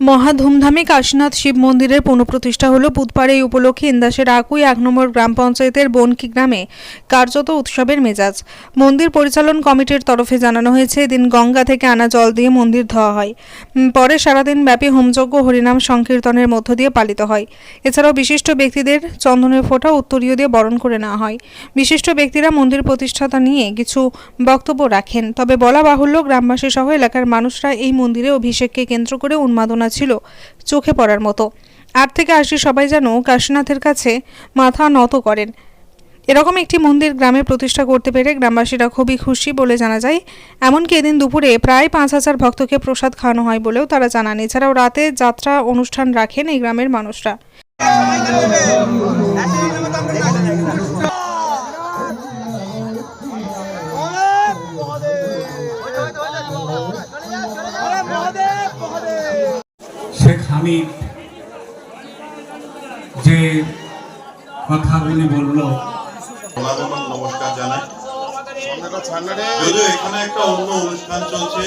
মহা ধুমধামে কাশীনাথ শিব মন্দিরের পুনঃপ্রতিষ্ঠা হলো বুধবার এই উপলক্ষে ইন্দাসের আকুই এক নম্বর গ্রাম পঞ্চায়েতের বনকি গ্রামে কার্যত উৎসবের মেজাজ। মন্দির পরিচালন কমিটির তরফে জানানো হয়েছে, এদিন গঙ্গা থেকে আনা জল দিয়ে মন্দির ধোয়া হয়। পরে সারাদিন ব্যাপী হোমযজ্ঞ হরিনাম সংকীর্তনের মধ্য দিয়ে পালিত হয়। এছাড়াও বিশিষ্ট ব্যক্তিদের চন্দনের ফোঁটা উত্তরীয় দিয়ে বরণ করে নেওয়া হয়। বিশিষ্ট ব্যক্তিরা মন্দির প্রতিষ্ঠাতা নিয়ে কিছু বক্তব্য রাখেন। তবে বলা বাহুল্য গ্রামবাসী সহ এলাকার মানুষরা এই মন্দিরে অভিষেককে কেন্দ্র করে উন্মাদনা ছিল চোখে পড়ার মতো। আট থেকে আশি সবাই যেন কাশীনাথের কাছে মাথা নত করেন। এরকম একটি মন্দির গ্রামে প্রতিষ্ঠা করতে পেরে গ্রামবাসীরা খুবই খুশি বলে জানা যায়। এমনকি এদিন দুপুরে প্রায় পাঁচ হাজার ভক্তকে প্রসাদ খাওয়ানো হয় বলেও তারা জানান। এছাড়াও রাতে যাত্রা অনুষ্ঠান রাখেন এই গ্রামের মানুষরা। হামিদ যে কথাগুলি বলল নমস্কার জানাই। যদিও এখানে একটা অন্য অনুষ্ঠান চলছে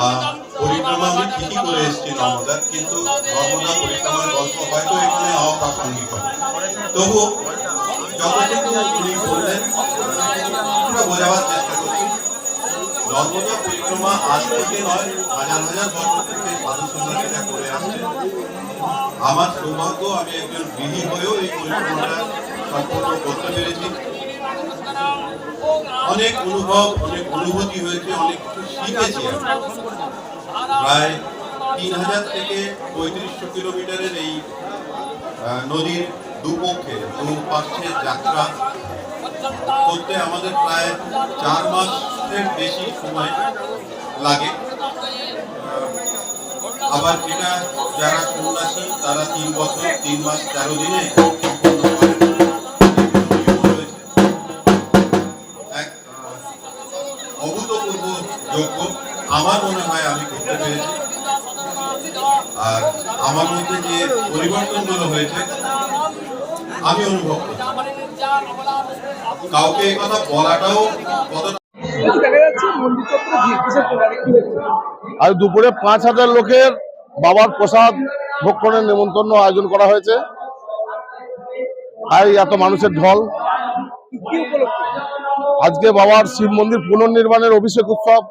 আহ, পরিক্রমা আমি ঠিকই করে এসেছি নর্মদার কিন্তু নর্মদা পরিক্রমার গল্প হয়তো এখানে অপ্রাসঙ্গিক তবু যতটুকু উনি বললেন বোঝাবার নর্মদা পরিক্রমা আজ থেকে নয়, হাজার হাজার বছর থেকে করে আসছে। আমার সৌভাগ্য, আমি একজন গৃহী হয়েও এই পরিক্রমাটা সম্পূর্ণ করতে পেরেছি। অনেক অনুভব, অনেক অনুভূতি হয়েছে, অনেক কিছু শিখেছি প্রায় তিন হাজার থেকে পঁয়ত্রিশশো কিলোমিটারের এই নদীর দুপক্ষে দুপাশে যাত্রা করতে আমাদের প্রায় চার মাসের বেশি সময় লাগে। আবার এটা যারা সন্ন্যাসী তারা তিন বছর, তিন মাস, তেরো দিনে অভূতপূর্ব যোগ্য। আমার মনে হয় আমি করতে পেরেছি। আর আমার মধ্যে যে পরিবর্তনগুলো হয়েছে, আমি অনুভব করছি। কাউকে এই কথা বলাটাও কতটা আজ দুপুরে পাঁচ হাজার লোকের বাবার প্রসাদ ভক্ষণের নেমন্তন্ন আয়োজন করা হয়েছে। আর এত মানুষের ঢল। আজকে বাবার শিব মন্দির পুনর্নির্মাণের অভিষেক উৎসব।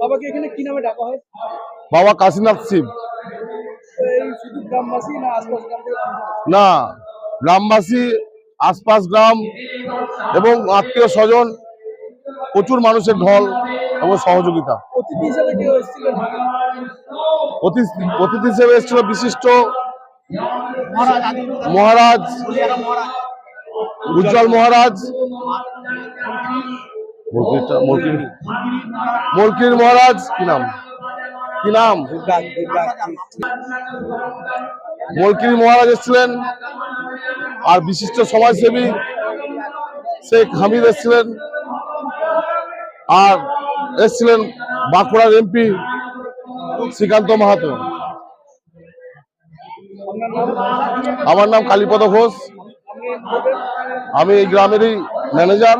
বাবাকে এখানে কি নামে ডাকা হয়? বাবা কাশীনাথ শিব? না গ্রামবাসী আশপাশ গ্রাম এবং আত্মীয় স্বজন প্রচুর মানুষের ঢল এবং সহযোগিতা। অতিথি হিসেবে এসেছিল বিশিষ্ট মহারাজ উজ্জ্বল মহারাজ মলকির মহারাজ কি নাম? কি নাম? মলকির মহারাজ এসেছিলেন আর বিশিষ্ট সমাজসেবী শেখ হামিদ এসেছিলেন। আর এসেছিলেন বাঁকুড়ার এমপি শ্রীকান্ত মাহাতো। আমার নাম কালীপদ ঘোষ। আমি এই গ্রামেরই ম্যানেজার।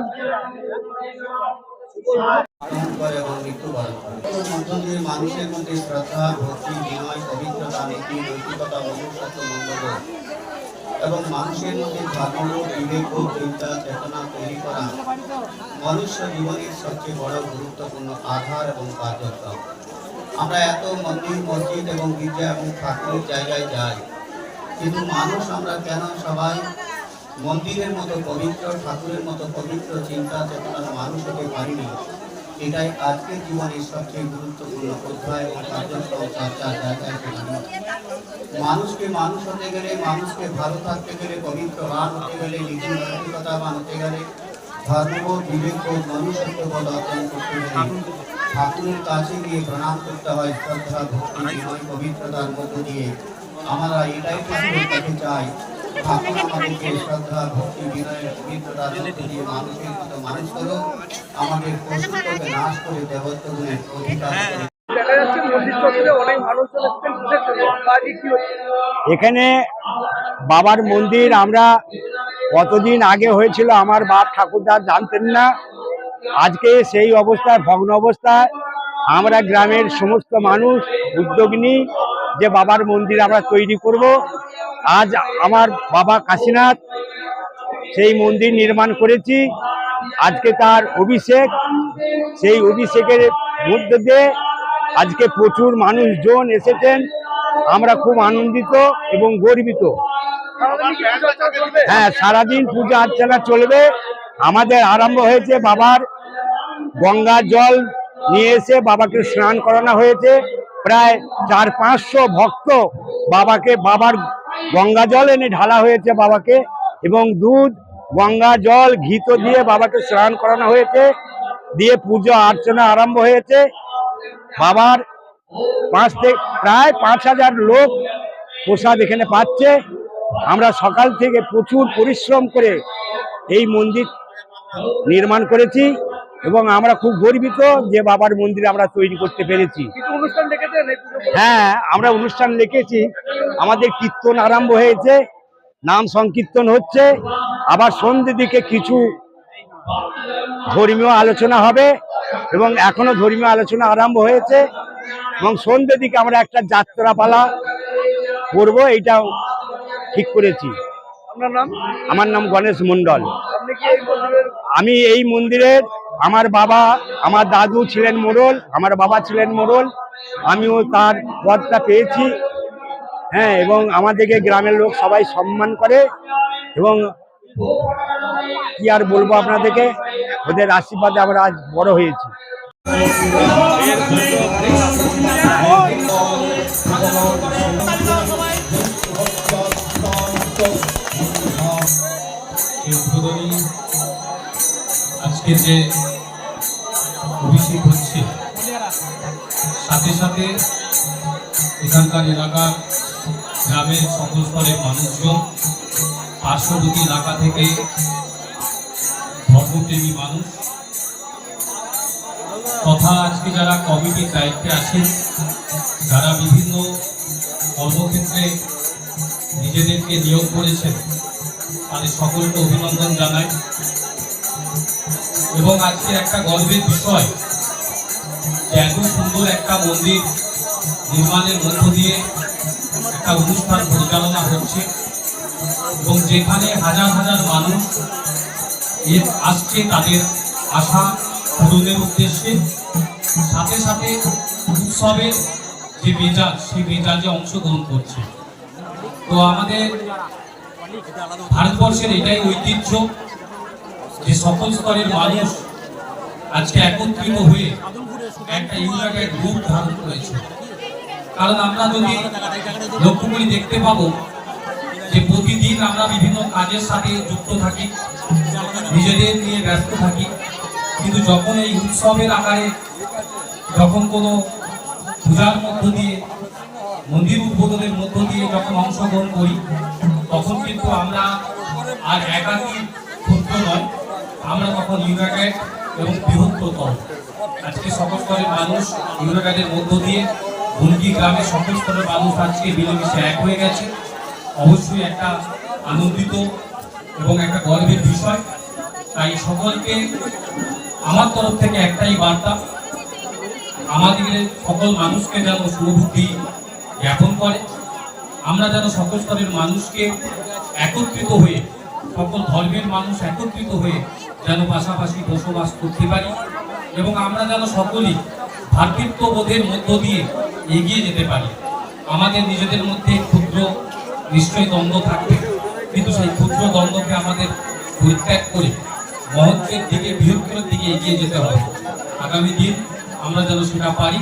মানুষের মধ্যে শ্রদ্ধা, ভক্তি, বিনয়, পবিত্রতা, নীতি, নৈতিকতা, মনুষ্যত্ব, মূল্যবোধ। এবং মানুষের মধ্যে ধর্মবোধ বিবেক চিন্তা চেতনা তৈরি করা মনুষ্য জীবনের সবচেয়ে বড় গুরুত্বপূর্ণ আধার এবং কার্যক্রম আমরা এত মন্দির, মসজিদ এবং গির্জা এবং ঠাকুরের জায়গায় যাই, কিন্তু মানুষ আমরা কেন সবাই মন্দিরের মতো পবিত্র, ঠাকুরের মতো পবিত্র, চিন্তা চেতনার মানুষ হতে পারিনি? এটাই আজকের জীবনের সবচেয়ে গুরুত্বপূর্ণ অধ্যায় ও মানুষকে মানুষ হতে গেলে, মানুষকে ভালো থাকতে গেলে পবিত্রবান হতে গেলে, নীতি নৈতিকতাবান হতে গেলে ধর্মবোধ বিবেকবোধ মনুষ্যত্ববোধ অর্জন করতে গেলে ঠাকুরের কাছে গিয়ে প্রণাম করতে হয়, শ্রদ্ধা, ভক্তি পবিত্রতার মধ্য দিয়ে। আমরা এটাই চাই। এখানে বাবার মন্দির, আমরা কতদিন আগে হয়েছিল আমার বাপ ঠাকুরদা জানতেন না। আজকে সেই অবস্থায় ভগ্ন অবস্থায় আমরা গ্রামের সমস্ত মানুষ উদ্যোগ নিই যে বাবার মন্দির আমরা তৈরি করব আজ আমার বাবা কাশীনাথ সেই মন্দির নির্মাণ করেছি। আজকে তার অভিষেক। সেই অভিষেকের মধ্যে দিয়ে আজকে প্রচুর মানুষজন এসেছেন। আমরা খুব আনন্দিত এবং গর্বিত। আর্চনা হ্যাঁ সারাদিন পূজা অর্চনা চলবে। আমাদের আরম্ভ হয়েছে বাবার গঙ্গা জল নিয়ে এসে বাবাকে স্নান করানো হয়েছে। প্রায় চার পাঁচশো ভক্ত বাবাকে, বাবার গঙ্গা জল এনে ঢালা হয়েছে বাবাকে এবং দুধ, গঙ্গা জল ঘিত দিয়ে বাবাকে স্নান করানো হয়েছে, দিয়ে পুজো অর্চনা আরম্ভ হয়েছে। বাবার পাঁচ থেকে, প্রায় পাঁচ হাজার লোক প্রসাদ এখানে পাচ্ছে। আমরা সকাল থেকে প্রচুর পরিশ্রম করে এই মন্দির নির্মাণ করেছি। এবং আমরা খুব গর্বিত যে বাবার মন্দির আমরা তৈরি করতে পেরেছি? হ্যাঁ আমরা অনুষ্ঠান লিখেছি আমাদের কীর্তন আরম্ভ হয়েছে নাম সংকীর্তন হচ্ছে। আবার সন্ধ্যে দিকে কিছু ধর্মীয় আলোচনা হবে এবং এখনও ধর্মীয় আলোচনা আরম্ভ হয়েছে। এবং সন্ধ্যে দিকে আমরা একটা যাত্রাপালা করব এইটাও ঠিক করেছি। আমার নাম গণেশ মন্দিরের আমি এই মন্দিরের আমার বাবা, আমার দাদু ছিলেন মোড়ল, আমার বাবা ছিলেন মোড়ল। আমিও তার পদটা পেয়েছি। হ্যাঁ এবং আমাদেরকে গ্রামের লোক সবাই সম্মান করে। এবং কি আর বলব আপনাদেরকে? ওদের আশীর্বাদে আমরা আজ বড় হয়েছি। উদ্বোধনী আজকে যে অভিষেক হচ্ছে, সাথে সাথে এখানকার এলাকার গ্রামের সকল স্তরের মানুষজন, পার্শ্ববর্তী এলাকা থেকে ধর্মপ্রেমী মানুষ, তথা আজকে যারা কমিটির দায়িত্বে আছেন, যারা বিভিন্ন কর্মক্ষেত্রে নিজেদেরকে নিয়োগ করেছেন, তাদের সকলকে অভিনন্দন জানাই। এবং আজকে একটা গর্বের বিষয়। এত সুন্দর একটা মন্দির নির্মাণের মধ্য দিয়ে একটা অনুষ্ঠান পরিচালনা হচ্ছে। এবং যেখানে হাজার হাজার মানুষ আসছে তাদের আশা পূরণের উদ্দেশ্যে। সাথে সাথে উৎসবের যে মেজাজ, সেই মেজাজে অংশগ্রহণ করছে। তো আমাদের ভারতবর্ষের এটাই ঐতিহ্য। যে সকল স্তরের মানুষ আজকে একত্রিত হয়ে একটা ইউনাইটেড রূপ ধারণ করেছে। কারণ আমরা যদি লক্ষ্য করি দেখতে পাবো যে প্রতিদিন আমরা বিভিন্ন কাজের সাথে যুক্ত থাকি, নিজেদের নিয়ে ব্যস্ত থাকি, কিন্তু যখন এই উৎসবের আকারে যখন কোনো পূজার মধ্য দিয়ে, মন্দির উদ্বোধনের মধ্য দিয়ে যখন অংশগ্রহণ করি, তখন কিন্তু আমরা আর একাকী ক্ষুদ্র নয় আমরা তখন ইউনাইটেড এবং বৃহত্তর আজকে সকল স্তরের মানুষ ইউনাইটেডের মধ্য দিয়ে বনগি গ্রামের সকল স্তরের মানুষ আজকে মিলেমিশে এক হয়ে গেছে। অবশ্যই একটা আনন্দিত এবং একটা গর্বের বিষয়। তাই সকলকে আমার তরফ থেকে একটাই বার্তা, আমাদের সকল মানুষকে যেন শুভবুদ্ধি জ্ঞাপন করে। আমরা যেন সকল স্তরের মানুষকে একত্রিত হয়ে সকল ধর্মের মানুষ একত্রিত হয়ে যেন পাশাপাশি বসবাস করতে পারি এবং আমরা যেন সকলেই ভ্রাতৃত্ববোধের মধ্য দিয়ে এগিয়ে যেতে পারি। আমাদের নিজেদের মধ্যে ক্ষুদ্র নিশ্চয়ই দ্বন্দ্ব থাকবে, কিন্তু সেই ক্ষুদ্র দ্বন্দ্বকে আমাদের পরিত্যাগ করে মহত্বের দিকে বৃহত্তরের দিকে এগিয়ে যেতে হবে। আগামী দিন আমরা যেন সেটা পারি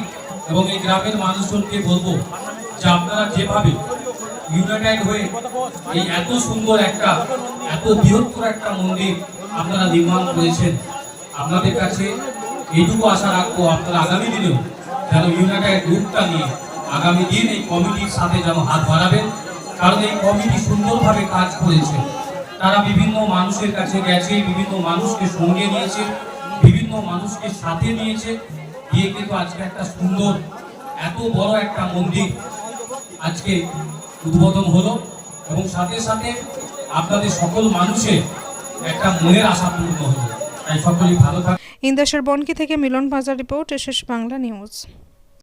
এবং এই গ্রামের মানুষজনকে বলব যে আপনারা যেভাবে ইউনাইটেড হয়ে এই এত সুন্দর একটা, এত বৃহত্তর একটা মন্দির আপনারা নির্মাণ করেছেন। আপনাদের কাছে এইটুকু আশা রাখব, আপনারা আগামী দিনেও যেন ইউনাইটেড গ্রুপটা নিয়ে আগামী দিন এই কমিটির সাথে যেন হাত বাড়াবেন। কারণ এই কমিটি সুন্দরভাবে কাজ করেছে। তারা বিভিন্ন মানুষের কাছে গেছে, বিভিন্ন মানুষকে সঙ্গে নিয়েছে, বিভিন্ন মানুষকে সাথে নিয়েছে। গিয়ে কিন্তু আজকে একটা সুন্দর, এত বড় একটা মন্দির আজকে উদ্বোধন হলো এবং সাথে সাথে আপনাদের সকল মানুষের একটা মনের আশা পূর্ণ হলো। তাই সকলেই ভালো থাকুন ইন্দাসের বনকি থেকে মিলন বাজার রিপোর্ট এসএস বাংলা নিউজ।